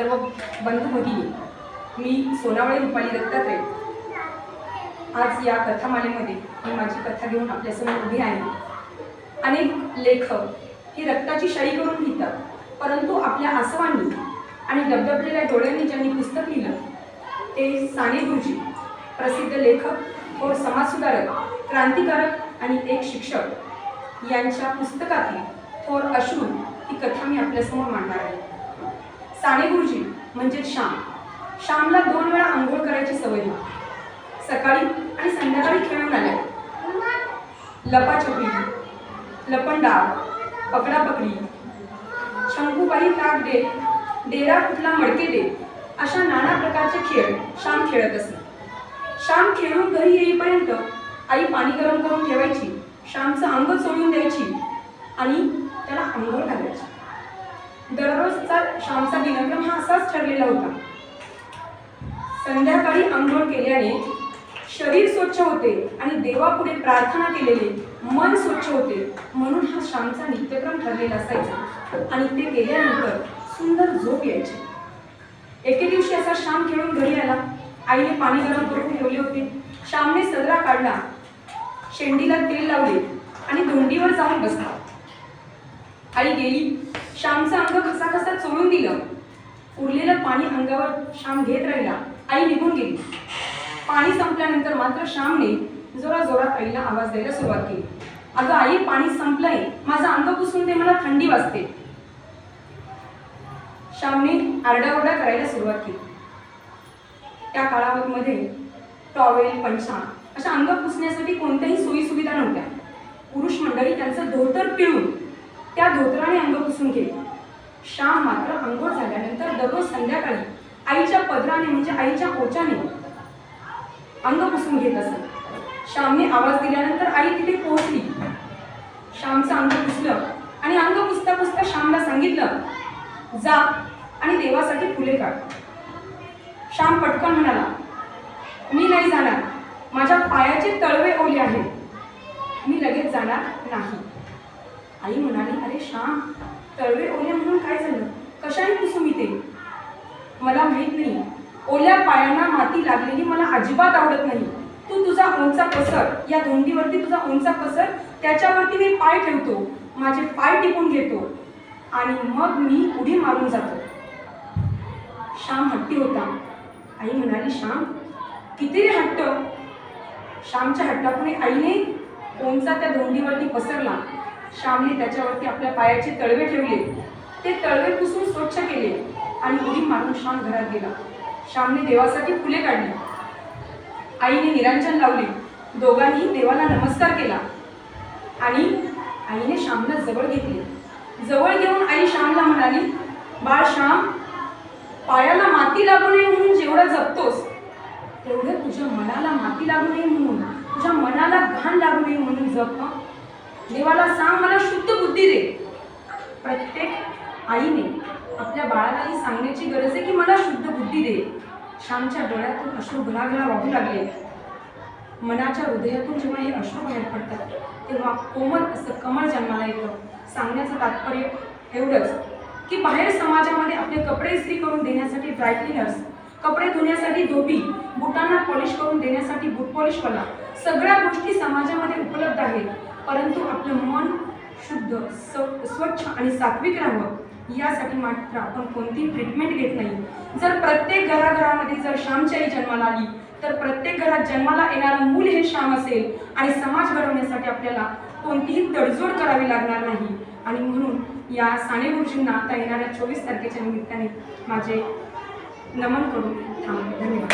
सर्व बंधू भगिनी मी सोनावळे रुपाली दत्तात्रय. आज या कथामालेमध्ये मी माझी कथा घेऊन आपल्यासमोर उभी आहे. अनेक लेखक ही रक्ताची शाई करून लिहितात परंतु आपल्या आसवांनी आणि डबडबलेल्या डोळ्यांनी ज्यांनी पुस्तक लिहिलं ते साने गुरुजी प्रसिद्ध लेखक व समाजसुधारक क्रांतिकारक आणि एक शिक्षक यांच्या पुस्तकातील थोर अश्रू ही कथा मी आपल्यासमोर मांडणार आहे. साने गुरुजी म्हणजे श्याम. श्यामला दोन वेळा आंघोळ करायची सवय होती. सकाळी आणि संध्याकाळी खेळून आल्या. लपाछपी लपंडाव पकडापकडी शंकूबाई काग दे डेरा कुठला मडके दे अशा नाना प्रकारचे खेळ श्याम खेळत असे. श्याम खेळून घरी येईपर्यंत आई पाणी गरम करून ठेवायची श्यामचं अंग चोळून द्यायची आणि त्याला आंघोळ घालायची. दररोजचा श्यामचा दिनक्रम हा असाच ठरलेला होता. संध्याकाळी आंघोळ केल्याने शरीर स्वच्छ होते आणि देवापुढे प्रार्थना केलेले मन स्वच्छ होते. म्हणून हा श्यामचा नित्यक्रम ठरलेला असायचा. आणि ते केल्यानंतर सुंदर झोप यायची. एके दिवशी असा श्याम खेळून घरी आला. आईने पाणी गरम करून ठेवले होते. श्यामने सदरा काढला. शेंडीला तेल लावले आणि धोंडीवर जाऊन बसला. आई गेली. श्यामचा अंग दिलं. उरलेलं पाणी अंगावर श्याम घेत राहिला. आई निघून गेली. पाणी संपल्यानंतर मात्र श्यामने जोरा जोरात आईला आवाज द्यायला सुरुवात केली. अगं आई पाणी संपलंय. माझं अंग पुसून दे मला थंडी वाजते. श्यामने आरडाओरडा करायला सुरुवात केली. त्या काळामध्ये टॉवेल पंचा अशा अंग पुसण्यासाठी कोणत्याही सोयी सुविधा नव्हत्या. पुरुष मंडळी त्यांचं धोतर पिळून त्या धोतराने अंग पुसून घेत श्याम मात्र अंघोळ झाल्यानंतर दररोज संध्याकाळी आईच्या पदराने म्हणजे आईच्या ओच्याने अंग पुसून घेत असत. श्यामने आवाज दिल्यानंतर आई तिथे पोहोचली. श्यामचं अंग पुसलं आणि अंग पुसता पुसता श्यामला सांगितलं जा आणि देवासाठी फुले काढ. श्याम पटकन म्हणाला मी नाही जाणार. माझ्या पायाचे तळवे ओले आहेत. मी लगेच जाणार नाही. आई म्हणाली अरे श्याम तळवे ओल्या म्हणून काय झालं? कशाने पुसू मी ते मला माहीत नाही. ओल्या पायांना माती लागलेली मला अजिबात आवडत नाही. तू तुझा उंचा पसर या धोंडीवरती तुझा उंचा पसर त्याच्यावरती मी पाय ठेवतो. माझे पाय टिपून घेतो. आणि मग मी उडी मारून जातो. श्याम हट्टी होता. आई म्हणाली श्याम किती रे हट्ट? श्यामच्या हट्टापुढे आईने कोणचा त्या धोंडीवरती पसरला. श्यामने त्याच्यावरती आपल्या पायाचे तळवे ठेवले. ते तळवे पुसून स्वच्छ केले आणि उडी मारून श्याम घरात गेला. श्यामने देवासाठी फुले काढली. आईने निरांजन लावले. दोघांनी देवाला नमस्कार केला. आणि आईने श्यामला जवळ घेतले. जवळ घेऊन आई श्यामला म्हणाली बाळ श्याम पायाला माती लागू नये म्हणून जेवढा जपतोस तेवढं तुझ्या मनाला माती लागू नये म्हणून तुझ्या मनाला घाण लागू नये म्हणून जप हं. देवाला सांग मला शुद्ध बुद्धी दे. प्रत्येक आईने आपल्या बाळाला ही सांगण्याची गरज आहे की मला शुद्ध बुद्धी दे. श्यामच्या डोळ्यातून अश्रू घराघरा वाहू लागले. मनाच्या हृदयातून जेव्हा हे अश्रू बाहेर पडतात तेव्हा कोमल असं कमळ जन्माला येतं. सांगण्याचं तात्पर्य एवढंच की बाहेर समाजामध्ये आपले कपडे इस्त्री करून देण्यासाठी ड्रायक्लिनर्स कपडे धुण्यासाठी धोबी बुटांना पॉलिश करून देण्यासाठी बूट पॉलिशवाला सगळ्या गोष्टी समाजामध्ये उपलब्ध आहेत. परंतु आपलं मन शुद्ध स- स्वच्छ आणि सात्विक राहावं यासाठी मात्र आपण कोणतीही ट्रीटमेंट घेत नाही. जर प्रत्येक घराघरामध्ये जर श्यामची आई जन्माला आली तर प्रत्येक घरात जन्माला येणारं मूल हे श्याम असेल आणि समाज घडवण्यासाठी आपल्याला कोणतीही तडजोड करावी लागणार नाही. आणि म्हणून या साने गुरुजींना आता येणाऱ्या चोवीस तारखेच्या निमित्ताने माझे नमन करून थांबले. धन्यवाद.